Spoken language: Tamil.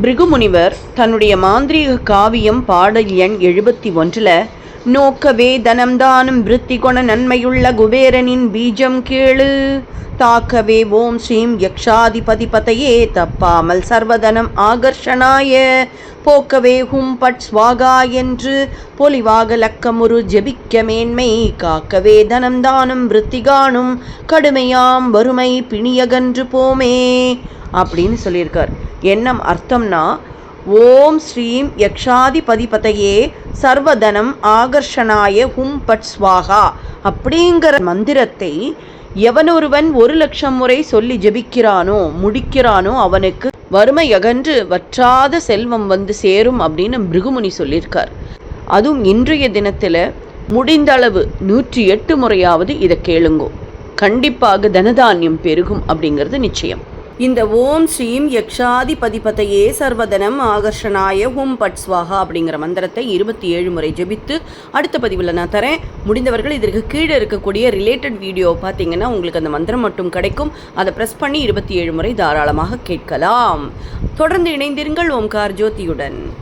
பிருகுமுனிவர் தன்னுடைய மாந்திரீக காவியம் பாடல் எண் எழுபத்தி ஒன்றில் நோக்கவே தனம் தானும் விருத்தி கொண நன்மையுள்ள குபேரனின் பீஜம் கேளு. தாக்கவே ஓம் ஸ்ரீம் யக்ஷாதிபதி பதையே தப்பாமல் சர்வதனம் ஆகர்ஷனாய. போக்கவே ஹும் பட் ஸ்வாகா என்று பொலிவாக லக்கமுரு ஜெபிக்க மேன்மை. காக்கவே தனம் தானும் விருத்தி காணும் கடுமையாம் வறுமை பிணியகன்று போமே அப்படின்னு சொல்லியிருக்கார். என்ன அர்த்தம்னா ஓம் ஸ்ரீம் யக்ஷாதிபதிபதையே சர்வதனம் ஆகர்ஷனாய ஹும் பட் ஸ்வாகா அப்படிங்கிற மந்திரத்தை எவனொருவன் ஒரு லட்சம் முறை சொல்லி ஜெபிக்கிறானோ முடிக்கிறானோ அவனுக்கு வறுமை அகன்று வற்றாத செல்வம் வந்து சேரும் அப்படின்னு பிருகுமுனி சொல்லியிருக்கார். அதுவும் இன்றைய தினத்தில் முடிந்தளவு நூற்றி எட்டு முறையாவது இதை கேளுங்கோ. கண்டிப்பாக தனதானியம் பெருகும் அப்படிங்கிறது நிச்சயம். இந்த ஓம் ஸ்ரீம் யக்ஷாதி பதிபதையே சர்வதனம் ஆகர்ஷனாய ஓம் பட் ஸ்வாகா அப்படிங்கிற மந்திரத்தை இருபத்தி ஏழு முறை ஜெபித்து அடுத்த பதிவில் நான் தரேன். முடிந்தவர்கள் இதற்கு கீழே இருக்கக்கூடிய ரிலேட்டட் வீடியோ பார்த்தீங்கன்னா உங்களுக்கு அந்த மந்திரம் மட்டும் கிடைக்கும். அதை ப்ரெஸ் பண்ணி இருபத்தி ஏழு முறை தாராளமாக கேட்கலாம். தொடர்ந்து இணைந்திருங்கள் ஓம்கார் ஜோதியுடன்.